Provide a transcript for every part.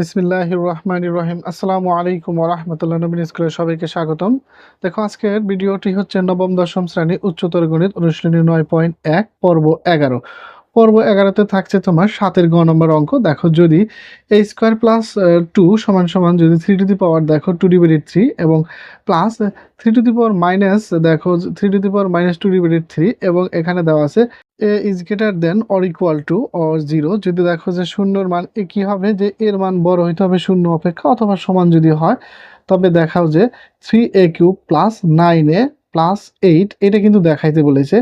বিসমিল্লাহ রহমান রহিম আসসালামু আলাইকুম রহমতুল্লাহ নবীন স্কুলের সবাইকে স্বাগতম। দেখো, আজকের ভিডিওটি হচ্ছে নবম দশম শ্রেণি উচ্চতর গণিত অনুশীলনী নয় পয়েন্ট এক, পর্ব এগারো। পর্ব এগারোতে থাকছে তোমার সাতের গ নম্বর অঙ্ক। দেখো যদি এ স্কোয়ার প্লাস টু সমান সমান যদি থ্রি টু দি পাওয়ার দেখো টু ডিভাইডেড থ্রি এবং plus three two the power minus দেখো three two the power minus two divided three এবং এখানে দেওয়া আছে A is greater than or equal to or zero যদি দেখো যে শূন্যর মান এ কী হবে, যে এর মান বড় হইতে হবে শূন্য অপেক্ষা অথবা সমান যদি হয়, তবে দেখাও যে three A cube plus nine A plus eight এটা কিন্তু দেখাইতে বলেছে।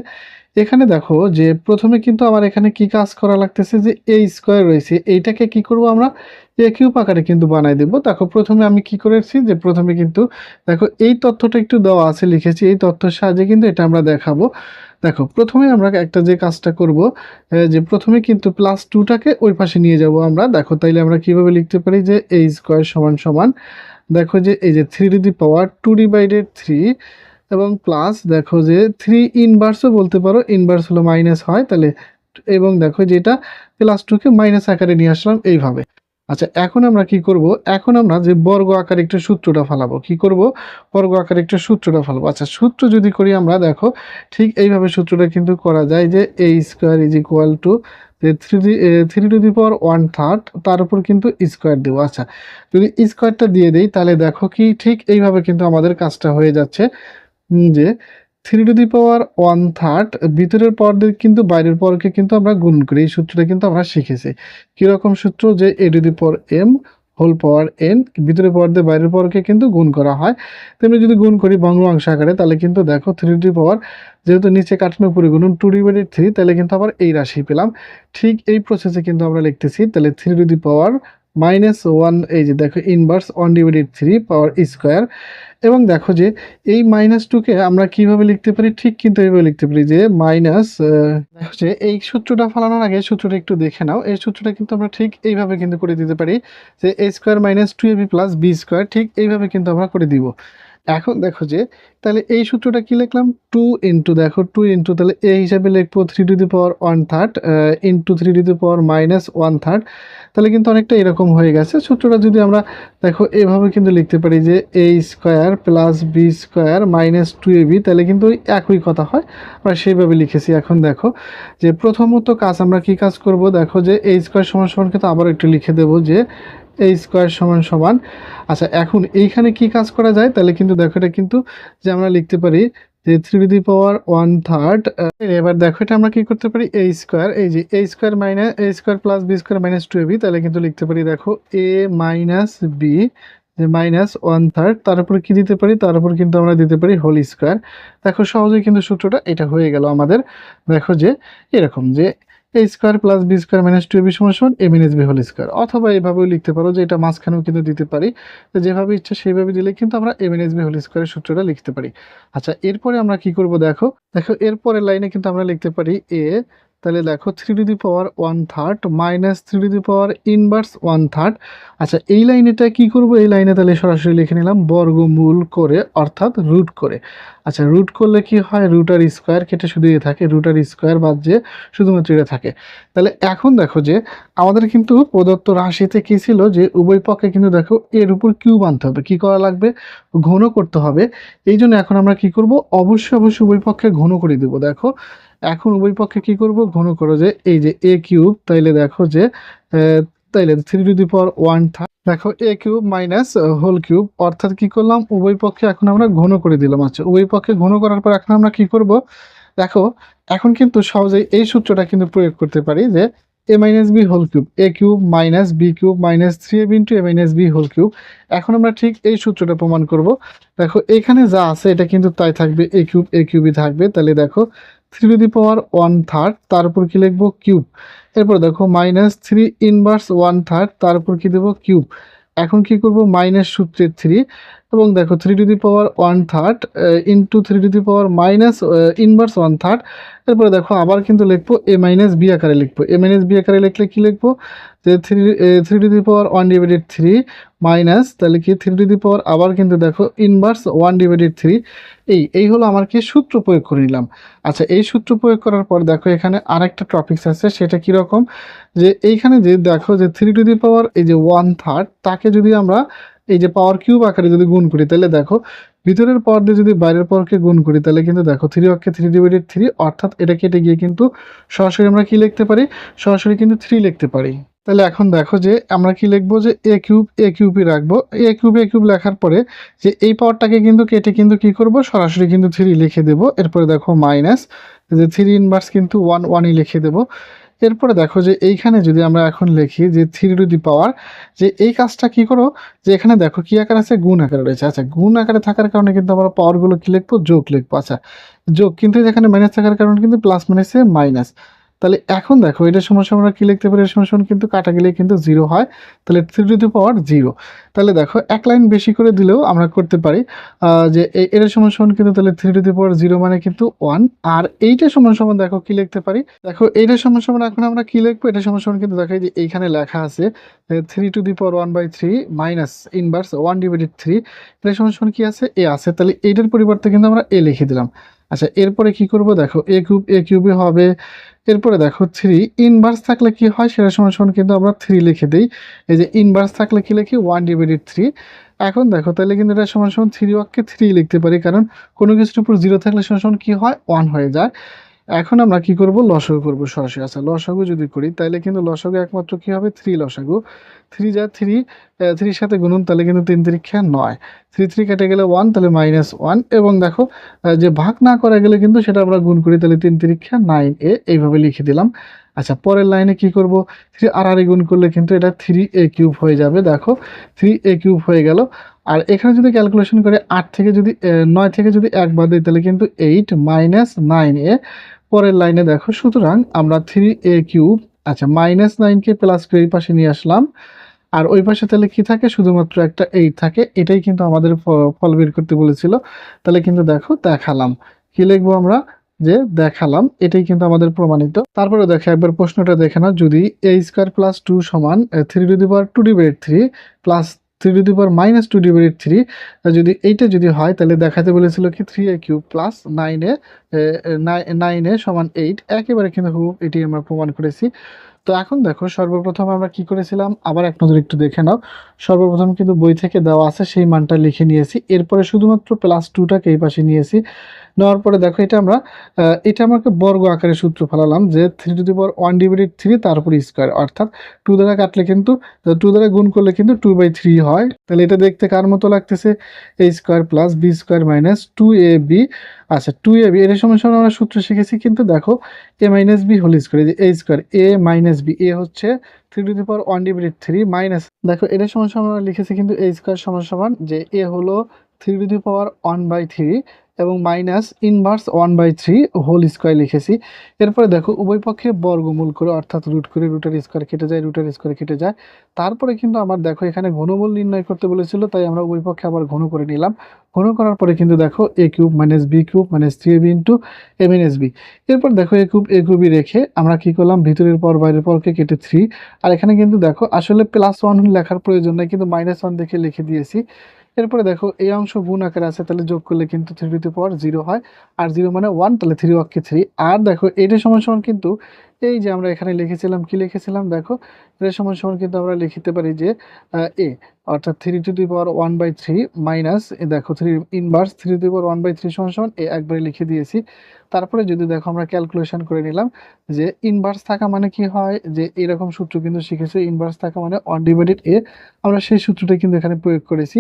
এখানে দেখো যে প্রথমে কিন্তু আমার এখানে কি কাজ করা লাগতেছে যে এই স্কোয়ার রয়েছে। এইটাকে কি করব আমরা? এ কিউব আকারে কিন্তু বানাই দেবো। দেখো, প্রথমে আমি কি করেছি যে প্রথমে কিন্তু দেখো, এই তথ্যটা একটু দেওয়া আছে, লিখেছি। এই তথ্যের সাহায্যে কিন্তু এটা আমরা দেখাবো। দেখো, প্রথমে আমরা একটা যে কাজটা করব যে প্রথমে কিন্তু প্লাস টুটাকে ওই পাশে নিয়ে যাব আমরা। দেখো, তাইলে আমরা কীভাবে লিখতে পারি যে এই স্কোয়ার সমান সমান? দেখো যে এই যে three two the power two divided three এবং প্লাস দেখো যে থ্রি ইনভার্সও বলতে পারো ইনভার্স হলো মাইনাস হয়, তাহলে এবং দেখো যেটা প্লাস টুকে মাইনাস আকারে নিয়ে আসলাম এইভাবে। আচ্ছা এখন আমরা কি করব? এখন আমরা যে বর্গ আকারে একটা সূত্রটা ফালাবো। কি করব? বর্গ আকারে একটা সূত্রটা ফালাবো। আচ্ছা সূত্র যদি করি আমরা, দেখো ঠিক এইভাবে সূত্রটা কিন্তু করা যায় যে A square is equal to যে three three two the power one third তার উপর কিন্তু স্কোয়ার দেবো। আচ্ছা যদি স্কোয়ারটা দিয়ে দেই, তাহলে দেখো কি ঠিক এইভাবে কিন্তু আমাদের কাজটা হয়ে যাচ্ছে। যে three two the power one third ভিতরের পর দিয়ে কিন্তু বাইরের পরকে কিন্তু আমরা গুণ করি। এই সূত্রটা কিন্তু আমরা শিখেছি। কীরকম সূত্র? যে A two the power M whole power N ভিতরের পর দিয়ে বাইরের পরকে কিন্তু গুণ করা হয়। তেমনি যদি গুণ করি ভগ্নাংশ আকারে, তাহলে কিন্তু দেখো থ্রি টু পাওয়ার যেহেতু নিচে কাটানো উপরে গুণন টু ডিভাইডেড থ্রি তাহলে কিন্তু আবার এই রাশি পেলাম। ঠিক এই প্রসেসে কিন্তু আমরা লিখতেছি, তাহলে three two the power minus one, এই যে দেখো inverse one divided three power square এবং দেখো যে, এই মাইনাস টুকে আমরা কীভাবে লিখতে পারি? ঠিক কিন্তু এইভাবে লিখতে পারি যে মাইনাস যে, এই সূত্রটা ফালানোর আগে সূত্রটা একটু দেখে নাও। এই সূত্রটা কিন্তু আমরা ঠিক এইভাবে কিন্তু করে দিতে পারি যে A square minus two A B plus B square ঠিক এইভাবে কিন্তু আমরা করে দিব। এখন দেখো যে, তাহলে এই সূত্রটা কি লিখলাম? টু ইন্টু দেখো টু ইন্টু তাহলে এ হিসাবে লিখব three two the power one third into three two the power minus one third তাহলে কিন্তু অনেকটা এরকম হয়ে গেছে। সূত্রটা যদি আমরা দেখো এভাবে কিন্তু লিখতে পারি যে A square plus B square minus two A B তাহলে কিন্তু ওই একই কথা হয়। আমরা সেইভাবে লিখেছি। এখন দেখো যে প্রথমত কাজ আমরা কি কাজ করব? দেখো যে এ স্কোয়ার সমান সমান কিন্তু আবার একটু লিখে দেবো যে এ স্কোয়ার সমান সমান। আচ্ছা এখন এইখানে কি কাজ করা যায়? তাহলে কিন্তু দেখো, এটা কিন্তু যে আমরা লিখতে পারি যে three the power one third এবার দেখো, এটা আমরা কি করতে পারি? এ স্কোয়ার এই যে A square minus A square plus B square minus two B তাহলে কিন্তু লিখতে পারি, দেখো এ মাইনাস বি যে মাইনাস ওয়ান থার্ড তার উপর কি দিতে পারি? তার উপর কিন্তু আমরা দিতে পারি হোল স্কোয়ার দেখো, সহজেই কিন্তু সূত্রটা এটা হয়ে গেল আমাদের। দেখো যে এরকম, যে A square plus B square minus two B সমান সমান A minus B whole square অথবা এভাবেও লিখতে পারো যে এটা মাঝখানেও কিন্তু দিতে পারি। তো যেভাবে ইচ্ছা সেইভাবে দিলে কিন্তু আমরা এ মাইনাস বি হোল স্কোয়ারের সূত্রটা লিখতে পারি। আচ্ছা এরপরে আমরা কি করব দেখো? দেখো, এরপরের লাইনে কিন্তু আমরা লিখতে পারি এ তাহলে দেখো three two the power one third minus three two the power inverse one third আচ্ছা এই লাইনেটা কি করব? এই লাইনে তাহলে সরাসরি লিখে নিলাম বর্গমূল করে, অর্থাৎ রুট করে। আচ্ছা রুট করলে কি হয়? রুটার স্কোয়ার কেটে শুধু এ থাকে রুটার স্কোয়ার বাদ যে শুধুমাত্র এটা থাকে। তাহলে এখন দেখো যে আমাদের কিন্তু প্রদত্ত রাশিতে কী ছিল? যে উভয় পক্ষে কিন্তু দেখো এর উপর কিউব আনতে হবে। কি করা লাগবে? ঘন করতে হবে। এই জন্য এখন আমরা কি করব? অবশ্যই অবশ্যই উভয় পক্ষে ঘন করে দেবো। দেখো এখন উভয় পক্ষে কি করব? ঘন করো যে এই যে এ কিউব তাইলে দেখো যে তাইলে three two the power one third দেখো A cube minus whole cube অর্থাৎ কি করলাম? উভয় পক্ষে এখন আমরা ঘন করে দিলাম। আচ্ছা উভয় পক্ষে ঘন করার পর এখন আমরা কি করব? দেখো, এখন কিন্তু সহজেই এই সূত্রটা কিন্তু প্রয়োগ করতে পারি যে A minus B whole cube A cube minus B cube minus three A into A minus B whole cube এখন আমরা ঠিক এই সূত্রটা প্রমাণ করব। দেখো, এখানে যা আছে এটা কিন্তু তাই থাকবে এ কিউব এ কিউবই থাকবে। তাহলে দেখো three two the power one third তারপর কি লিখব? কিউব এরপর দেখো minus three inverse one third তারপর কি দেবো? কিউব এখন কি করব? মাইনাস সূত্রের থ্রি এবং দেখো three two the power one third into three two the power minus inverse one third এরপরে দেখো আবার কিন্তু লিখব এ মাইনাস বি আকারে লিখব। এ মাইনাস বি আকারে লিখলে কি লিখব? যে three three two the power one divided three minus তাহলে কি থ্রি টু দি পাওয়ার আবার কিন্তু দেখো ইনভার্স ওয়ান ডিভাইডেড থ্রি এই এই হলো আমার কি সূত্র প্রয়োগ করে নিলাম। আচ্ছা এই সূত্র প্রয়োগ করার পর দেখো এখানে আরেকটা টপিকস আছে, সেটা কীরকম যে এইখানে যে দেখো যে থ্রি টু দি পাওয়ার এই যে ওয়ান থার্ড তাকে যদি আমরা এই যে পাওয়ার কিউব আকারে যদি গুণ করি, তাহলে দেখো ভিতরের পাওয়ার দিয়ে যদি বাইরের পাওয়ারকে গুণ করি, তাহলে কিন্তু দেখো থ্রি অক্ষে থ্রি ডিভাইডেড থ্রি অর্থাৎ এটা কেটে গিয়ে কিন্তু সরাসরি আমরা কি লিখতে পারি? সরাসরি কিন্তু থ্রি লিখতে পারি। তাহলে এখন দেখো যে আমরা কি লিখব? যে এ কিউব এ কিউবই রাখব। এ কিউব এ কিউব লেখার পরে যে এই পাওয়ারটাকে কিন্তু কেটে কিন্তু কি করব? সরাসরি কিন্তু থ্রি লিখে দেবো। এরপরে দেখো মাইনাস যে থ্রি ইনভার্স কিন্তু ওয়ান ওয়ানই লিখে দেবো। এরপরে দেখো যে এইখানে যদি আমরা এখন লিখি যে থ্রি টু দি পাওয়ার যে এই কাজটা কি করো? যে এখানে দেখো কি আকার আছে? গুণ আকারে রয়েছে। আচ্ছা গুণ আকারে থাকার কারণে কিন্তু আমরা পাওয়ারগুলো কি লিখব? যোগ লিখব। আচ্ছা যোগ। কিন্তু যেখানে মাইনাস থাকার কারণে কিন্তু প্লাস মাইনাসে মাইনাস তাহলে এখন দেখো এটার সমস্যা আমরা কি লিখতে পারি? এর সমস্যা কিন্তু কাটা গেলে কিন্তু জিরো হয়। তাহলে three two the power zero তাহলে দেখো, এক লাইন বেশি করে দিলেও আমরা করতে পারি যে এ- এটার সমান সমান কিন্তু তাহলে three two the power zero মানে কিন্তু ওয়ান আর এইটা সমান সমান দেখো কি লিখতে পারি? দেখো, এইটা সমান সমান এখন আমরা কি লিখব? এটা সমান কিন্তু দেখো যে এইখানে লেখা আছে three two the power one by three minus inverse one divided three এটা সমান সমান কি আছে? এ আছে। তাহলে এইটার পরিবর্তে কিন্তু আমরা এ লিখে দিলাম। আচ্ছা এরপরে কি করব? দেখো এ কিউব এ কিউবে হবে। এরপরে দেখো থ্রি ইনভার্স থাকলে কি হয়? সেটা সময় সমান কিন্তু আমরা থ্রি লিখে দিই। এই যে ইনভার্স থাকলে কি লিখি? ওয়ান ডিভাইডেড থ্রি এখন দেখো, তাহলে কিন্তু এটা সময় সমান থ্রি ওয়াককে থ্রি লিখতে পারি। কারণ কোনো কিছুর উপর জিরো থাকলে সমান সমান কি হয়? ওয়ান হয়ে যায়। এখন আমরা কি করব? লসাগু করব সরাসরি। আচ্ছা লসাগু যদি করি তাহলে কিন্তু লসাগু একমাত্র কি হবে? থ্রি লসাগু। থ্রি যা থ্রি থ্রির সাথে গুনুন তাহলে কিন্তু তিন তিরিক্ষা নয়। থ্রি থ্রি কেটে গেলে ওয়ান তাহলে মাইনাস ওয়ান। এবং দেখো যে ভাগ না করা গেলে কিন্তু সেটা আমরা গুণ করি তাহলে তিন তিরিক্ষা নাইন এ। এইভাবে লিখে দিলাম। আচ্ছা পরের লাইনে কি করব? থ্রি আর গুণ করলে কিন্তু এটা থ্রি এ কিউব হয়ে যাবে। দেখো থ্রি এ কিউব হয়ে গেল। আর এখানে যদি ক্যালকুলেশন করে, আট থেকে যদি নয় থেকে যদি এক বাদ দিই তাহলে কিন্তু এইট মাইনাস নাইন এ পরের লাইনে দেখো, সুতরাং আমরা থ্রি এ কিউব আচ্ছা মাইনাস নাইনকে প্লাস করে এই পাশে নিয়ে আসলাম। আর ওই পাশে তাহলে কি থাকে? শুধুমাত্র একটা এইট থাকে। এটাই কিন্তু আমাদের ফল বের করতে বলেছিল। তাহলে কিন্তু দেখো, দেখালাম। কি লিখব আমরা? যে দেখালাম, এটাই কিন্তু আমাদের প্রমাণিত। তারপরে দেখো, একবার প্রশ্নটা দেখে নাও। যদি এ স্কোয়ার প্লাস টু সমান three two the power two divide three plus three two the power minus two divide three যদি এইটা যদি হয়, তাহলে দেখাতে বলেছিল কি থ্রি এ কিউব প্লাস নাইনে নাইনে সমান এইট একেবারে কিন্তু হুব এটি আমরা প্রমাণ করেছি। তো এখন দেখো, সর্বপ্রথম আমরা কি করেছিলাম? আবার এক নজর একটু দেখে নাও। সর্বপ্রথম কিন্তু বই থেকে দেওয়া আছে, সেই মানটা লিখে নিয়েছি। এরপরে শুধুমাত্র প্লাস টুটাকে এই পাশে নিয়েছি। নেওয়ার পরে দেখো এটা আমরা এটা আমাকে বর্গ আকারে সূত্র ফেলালাম যে three two the power one divided three তারপর স্কোয়ার, অর্থাৎ টু দ্বারা কাটলে কিন্তু টু দ্বারা গুণ করলে কিন্তু টু বাই থ্রি হয়। তাহলে এটা দেখতে কার মতো লাগতেছে? A square plus B square minus two A B. আচ্ছা টু এ বি, এর সময় আমরা সূত্র শিখেছি, কিন্তু দেখো A minus B whole square যে A square, A minus B, A হচ্ছে three two the power one divided three minus, দেখো এটার সময় সময় আমরা লিখেছি কিন্তু এ স্কোয়ার সমান সমান যে এ হলো three two the power one by three এবং minus inverse one by three whole square লিখেছি। এরপরে দেখো, উভয় পক্ষে বর্গমূল করে, অর্থাৎ রুট করে রুটের স্কোয়ার কেটে যায় রুটের স্কোয়ার কেটে যায়। তারপরে কিন্তু আমার দেখো, এখানে ঘনমূল নির্ণয় করতে বলেছিল, তাই আমরা উভয় পক্ষে আবার ঘন করে নিলাম। ঘন করার পরে কিন্তু দেখো A cube minus B cube minus three B into A minus B এরপর দেখো এ কিউব এ কিউবই রেখে আমরা কি করলাম, ভিতরের পর, বাইরের পরকে কেটে থ্রি আর এখানে কিন্তু দেখো, আসলে প্লাস ওয়ান লেখার প্রয়োজন নেই, কিন্তু মাইনাস ওয়ান দেখে লিখে দিয়েছি। এরপরে দেখো, এই অংশ গুণ আকারে আছে, তাহলে যোগ করলে কিন্তু থ্রি টু পাওয়ার জিরো হয়। আর জিরো মানে ওয়ান তাহলে থ্রি ওয়াক্কে থ্রি আর দেখো এইটা সমান সমান কিন্তু এই যে আমরা এখানে লিখেছিলাম, কি লিখেছিলাম? দেখো এটার সমান সমান কিন্তু আমরা লিখতে পারি যে এ, অর্থাৎ three two the power one by three minus দেখো three inverse three two power one by three সমান সমান, এ একবারে লিখে দিয়েছি। তারপরে যদি দেখো আমরা ক্যালকুলেশন করে নিলাম যে ইনভার্স থাকা মানে কি হয়? যে, এরকম সূত্র কিন্তু শিখেছি ইনভার্স থাকা মানে ওয়ান ডিভাইডেড এ আমরা সেই সূত্রটা কিন্তু এখানে প্রয়োগ করেছি।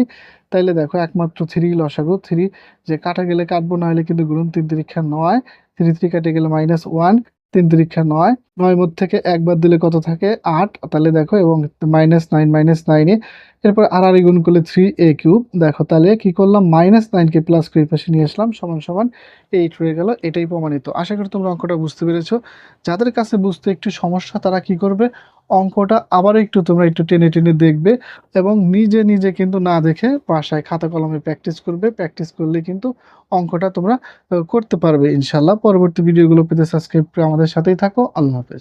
তাইলে দেখো, একমাত্র থ্রি লসাগু থ্রি যে কাটা গেলে কাটবো, না হলে কিন্তু গুণন তিন তিরিক্ষা নয়। থ্রি থ্রি কাটে গেলে মাইনাস ওয়ান তিন তিরিক্ষা নয়। নয় মধ্যে থেকে একবার দিলে কত থাকে? আট। তাহলে দেখো, এবং মাইনাস নাইন মাইনাস নাইনে এরপর আর আর গুণ করলে থ্রি এ কিউব দেখো, তাহলে কী করলাম? মাইনাস নাইনকে প্লাস করে পাশে নিয়ে আসলাম, সমান সমান এইট হয়ে গেল, এটাই প্রমাণিত। আশা করি তোমরা অঙ্কটা বুঝতে পেরেছ। যাদের কাছে বুঝতে একটু সমস্যা, তারা কি করবে? অঙ্কটা আবার একটু তোমরা একটু টেনে টেনে দেখবে এবং নিজে নিজে কিন্তু না দেখে বাসায় খাতা কলমে প্র্যাকটিস করবে। প্র্যাকটিস করলে কিন্তু অঙ্কটা তোমরা করতে পারবে ইনশাল্লাহ পরবর্তী ভিডিওগুলো পেতে সাবস্ক্রাইব করে আমাদের সাথেই থাকো। আল্লাহ হাফেজ।